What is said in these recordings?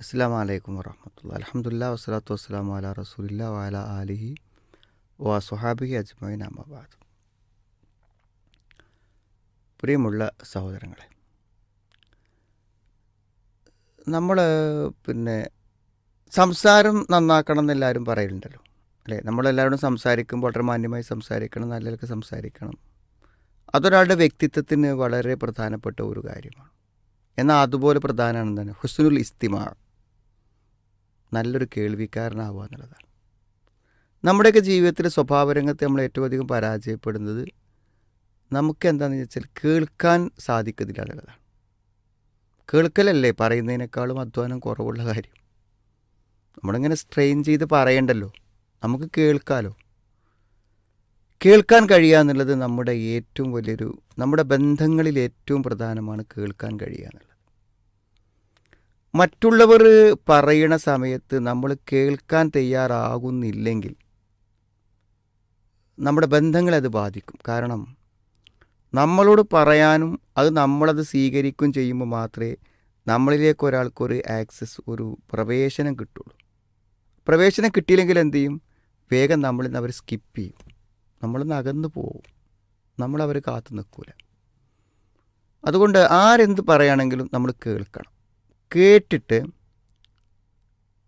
അസ്സാം വലൈക്കും വറഹമത്തുള്ള അലഹമുല്ല വസ്സലാത്തു വസ്സലാമു അല റസൂലില്ല വാല ആലിഹി വാ സുഹാബിഹി അജ്മൈൻ അഹമ്മബാദ് പ്രിയമുള്ള സഹോദരങ്ങളെ നമ്മൾ പിന്നെ സംസാരം നന്നാക്കണം എന്ന് എല്ലാവരും പറയുന്നുണ്ടല്ലോ അല്ലേ? നമ്മളെല്ലാവരും സംസാരിക്കുമ്പോൾ വളരെ മാന്യമായി സംസാരിക്കണം നല്ല സംസാരിക്കണം. അതൊരാളുടെ വ്യക്തിത്വത്തിന് വളരെ പ്രധാനപ്പെട്ട ഒരു കാര്യമാണ്. എന്നാൽ അതുപോലെ പ്രധാനമാണ് തന്നെ ഹുസ്നുൽ ഇസ്തിമാ. നല്ലൊരു കേൾവിക്കാരനാവുക എന്നുള്ളതാണ്. നമ്മുടെയൊക്കെ ജീവിതത്തിൽ സ്വഭാവരംഗത്ത് നമ്മൾ ഏറ്റവും അധികം പരാജയപ്പെടുന്നത് നമുക്ക് എന്താണെന്ന് വെച്ചാൽ കേൾക്കാൻ സാധിക്കുന്നില്ല എന്നുള്ളതാണ്. കേൾക്കലല്ലേ പറയുന്നതിനേക്കാളും അധ്വാനം കുറവുള്ള കാര്യം. നമ്മളിങ്ങനെ സ്ട്രെയിൻ ചെയ്ത് പറയണ്ടല്ലോ. നമുക്ക് കേൾക്കാലോ. കേൾക്കാൻ കഴിയുക എന്നുള്ളത് നമ്മുടെ ഏറ്റവും വലിയൊരു നമ്മുടെ ബന്ധങ്ങളിൽ ഏറ്റവും പ്രധാനമാണ് കേൾക്കാൻ കഴിയുക എന്നുള്ളത്. മറ്റുള്ളവർ പറയണ സമയത്ത് നമ്മൾ കേൾക്കാൻ തയ്യാറാകുന്നില്ലെങ്കിൽ നമ്മുടെ ബന്ധങ്ങളെ അത് ബാധിക്കും. കാരണം നമ്മളോട് പറയാനും അത് നമ്മളത് സ്വീകരിക്കുകയും ചെയ്യുമ്പോൾ മാത്രമേ നമ്മളിലേക്ക് ഒരാൾക്കൊരു ആക്സസ് ഒരു പ്രവേശനം കിട്ടുള്ളൂ. പ്രവേശനം കിട്ടിയില്ലെങ്കിൽ എന്ത് ചെയ്യും? വേഗം നമ്മളിൽ നിന്ന് അവർ സ്കിപ്പ് ചെയ്യും. നമ്മൾ അകന്നു പോവും നമ്മളവർ കാത്തു നിൽക്കില്ല അതുകൊണ്ട് ആരെന്ത് പറയുകയാണെങ്കിലും നമ്മൾ കേൾക്കണം. കേട്ടിട്ട്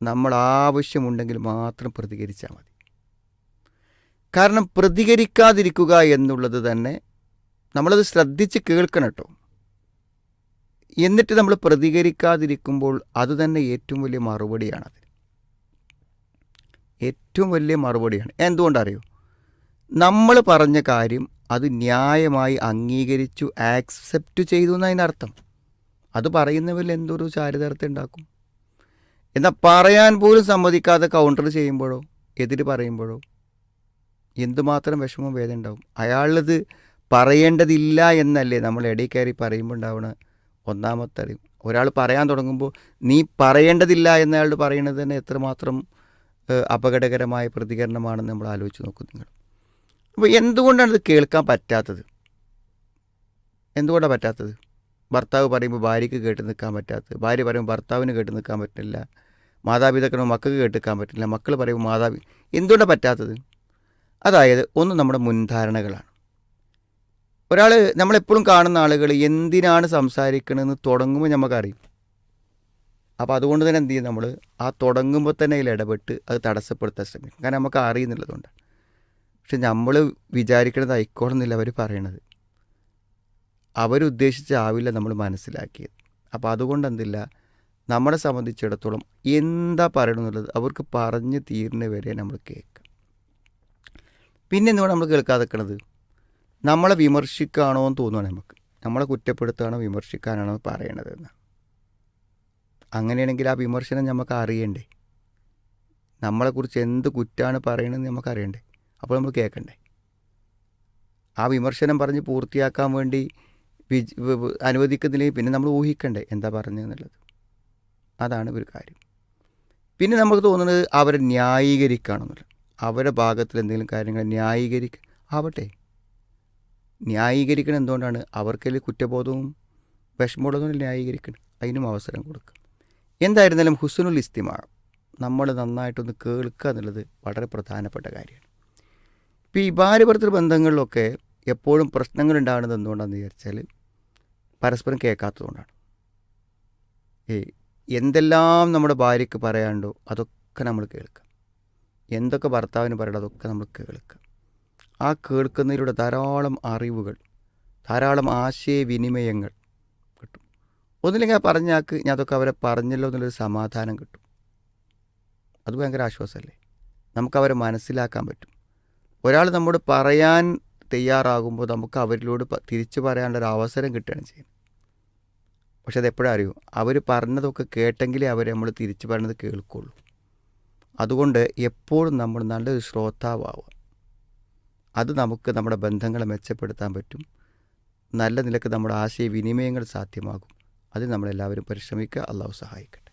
നമ്മൾ ആവശ്യമുണ്ടെങ്കിൽ മാത്രം പ്രതികരിച്ചാൽ മതി. കാരണം പ്രതികരിക്കാതിരിക്കുക എന്നുള്ളത് തന്നെ നമ്മളത് ശ്രദ്ധിച്ച് കേൾക്കണം കേട്ടോ. എന്നിട്ട് നമ്മൾ പ്രതികരിക്കാതിരിക്കുമ്പോൾ അതുതന്നെ ഏറ്റവും വലിയ മറുപടിയാണത്. ഏറ്റവും വലിയ മറുപടിയാണ്. എന്തുകൊണ്ടറിയോ? നമ്മൾ പറഞ്ഞ കാര്യം അത് ന്യായമായി അംഗീകരിച്ചു ആക്സെപ്റ്റ് ചെയ്തു എന്നതിനർത്ഥം അത് പറയുന്നവരിൽ എന്തൊരു ചാരിതാർത്ഥ്യം ഉണ്ടാക്കും? എന്നാൽ പറയാൻ പോലും സമ്മതിക്കാതെ കൗണ്ടർ ചെയ്യുമ്പോഴോ എതിര് പറയുമ്പോഴോ എന്തുമാത്രം വിഷമം വേദന ഉണ്ടാവും? അയാളത് പറയേണ്ടതില്ല എന്നല്ലേ നമ്മൾ ഇടയിൽ കയറി പറയുമ്പോൾ ഉണ്ടാവണ ഒന്നാമത്തെ അറിവ്. ഒരാൾ പറയാൻ തുടങ്ങുമ്പോൾ നീ പറയേണ്ടതില്ല എന്നയാൾ പറയുന്നത് തന്നെ എത്രമാത്രം അപകടകരമായ പ്രതികരണമാണെന്ന് നമ്മൾ ആലോചിച്ച് നോക്കും നിങ്ങൾ. അപ്പോൾ എന്തുകൊണ്ടാണ് ഇത് കേൾക്കാൻ പറ്റാത്തത്? എന്തുകൊണ്ടാണ് പറ്റാത്തത്? ഭർത്താവ് പറയുമ്പോൾ ഭാര്യയ്ക്ക് കേട്ട് നിൽക്കാൻ പറ്റാത്തത്. ഭാര്യ പറയുമ്പോൾ ഭർത്താവിന് കേട്ട് നിൽക്കാൻ പറ്റില്ല മാതാപിതാക്കളും മക്കൾക്ക് കേട്ട് നിൽക്കാൻ പറ്റില്ല മക്കൾ പറയുമ്പോൾ മാതാപി എന്തുകൊണ്ടാണ് പറ്റാത്തത്? അതായത് ഒന്ന് നമ്മുടെ മുൻധാരണകളാണ്. ഒരാൾ നമ്മളെപ്പോഴും കാണുന്ന ആളുകൾ എന്തിനാണ് സംസാരിക്കണമെന്ന് തുടങ്ങുമ്പോൾ നമുക്കറിയും. അപ്പോൾ അതുകൊണ്ട് തന്നെ എന്ത് ചെയ്യും നമ്മൾ? ആ തുടങ്ങുമ്പോൾ തന്നെ അതിൽ ഇടപെട്ട് അത് തടസ്സപ്പെടുത്താൻ ശ്രമിക്കും. കാരണം നമുക്ക് അറിയുന്നുള്ളതുകൊണ്ട് പക്ഷെ നമ്മൾ വിചാരിക്കണത് ആയിക്കോളുന്നില്ല അവർ പറയണത്. അവരുദ്ദേശിച്ചാവില്ല നമ്മൾ മനസ്സിലാക്കിയത്. അപ്പോൾ അതുകൊണ്ട് എന്തില്ല നമ്മളെ സംബന്ധിച്ചിടത്തോളം എന്താ പറയണമെന്നുള്ളത് അവർക്ക് പറഞ്ഞ് തീരുന്ന വരെ നമ്മൾ കേൾക്കുക പിന്നെ എന്തുകൊണ്ട് നമ്മൾ കേൾക്കാതെ നിൽക്കണത് നമ്മളെ വിമർശിക്കുകയാണോ എന്ന് തോന്നുകയാണ് നമുക്ക്. നമ്മളെ കുറ്റപ്പെടുത്തുകയാണോ വിമർശിക്കാനാണോ പറയണത് എന്ന്. അങ്ങനെയാണെങ്കിൽ ആ വിമർശനം നമുക്ക് അറിയണ്ടേ? നമ്മളെക്കുറിച്ച് എന്ത് കുറ്റാണ് പറയണതെന്ന് നമുക്ക് അറിയണ്ടേ? അപ്പോൾ നമ്മൾ കേൾക്കണ്ടേ? ആ വിമർശനം പറഞ്ഞ് പൂർത്തിയാക്കാൻ വേണ്ടി അനുവദിക്കുന്നില്ലെങ്കിൽ പിന്നെ നമ്മൾ ഊഹിക്കണ്ടേ എന്താ പറഞ്ഞതെന്നുള്ളത്. അതാണ് ഒരു കാര്യം. പിന്നെ നമുക്ക് തോന്നുന്നത് അവരെ ന്യായീകരിക്കുകയാണെന്നുള്ളത് അവരുടെ ഭാഗത്തിൽ എന്തെങ്കിലും കാര്യങ്ങൾ ന്യായീകരിക്ക ആവട്ടെ. ന്യായീകരിക്കണം എന്തുകൊണ്ടാണ്? അവർക്കെല്ലാം കുറ്റബോധവും വിഷമമുള്ളതും ന്യായീകരിക്കണം. അതിനും അവസരം കൊടുക്കുക. എന്തായിരുന്നാലും ഹുസനുൽ ഇസ്തിമ നമ്മൾ നന്നായിട്ടൊന്ന് കേൾക്കുക എന്നുള്ളത് വളരെ പ്രധാനപ്പെട്ട കാര്യമാണ്. ഇപ്പോൾ ഈ ഭാര്യഭർത്തൃ ബന്ധങ്ങളിലൊക്കെ എപ്പോഴും പ്രശ്നങ്ങൾ ഉണ്ടാകുന്നത് എന്തുകൊണ്ടാണെന്ന് വിചാരിച്ചാൽ പരസ്പരം കേൾക്കാത്തതുകൊണ്ടാണ്. ഏ എന്തെല്ലാം നമ്മുടെ ഭാര്യയ്ക്ക് പറയാനുണ്ടോ അതൊക്കെ നമ്മൾ കേൾക്കുക. എന്തൊക്കെ ഭർത്താവിന് പറയണം അതൊക്കെ നമ്മൾ കേൾക്കുക. ആ കേൾക്കുന്നതിലൂടെ ധാരാളം അറിവുകൾ ധാരാളം ആശയവിനിമയങ്ങൾ കിട്ടും. ഒന്നില്ലെങ്കിൽ ആ പറഞ്ഞാക്ക് ഞാൻ അതൊക്കെ അവരെ പറഞ്ഞല്ലോ എന്നുള്ളൊരു സമാധാനം കിട്ടും. അത് ഭയങ്കര ആശ്വാസമല്ലേ? നമുക്കവരെ മനസ്സിലാക്കാൻ പറ്റും. ഒരാൾ നമ്മോട് പറയാൻ തയ്യാറാകുമ്പോൾ നമുക്ക് അവരിലോട് തിരിച്ചു പറയാനുള്ളൊരു അവസരം കിട്ടുകയാണ് ചെയ്യുന്നത്. പക്ഷെ അതെപ്പോഴും അറിയൂ? അവർ പറഞ്ഞതൊക്കെ കേട്ടെങ്കിലേ അവർ നമ്മൾ തിരിച്ചു പറയുന്നത് കേൾക്കുള്ളൂ. അതുകൊണ്ട് എപ്പോഴും നമ്മൾ നല്ലൊരു ശ്രോതാവാവുക അത് നമുക്ക് നമ്മുടെ ബന്ധങ്ങളെ മെച്ചപ്പെടുത്താൻ പറ്റും. നല്ല നിലയ്ക്ക് നമ്മുടെ ആശയവിനിമയങ്ങൾ സാധ്യമാകും. അത് നമ്മളെല്ലാവരും പരിശ്രമിക്കുക. അള്ളാഹു സഹായിക്കട്ടെ.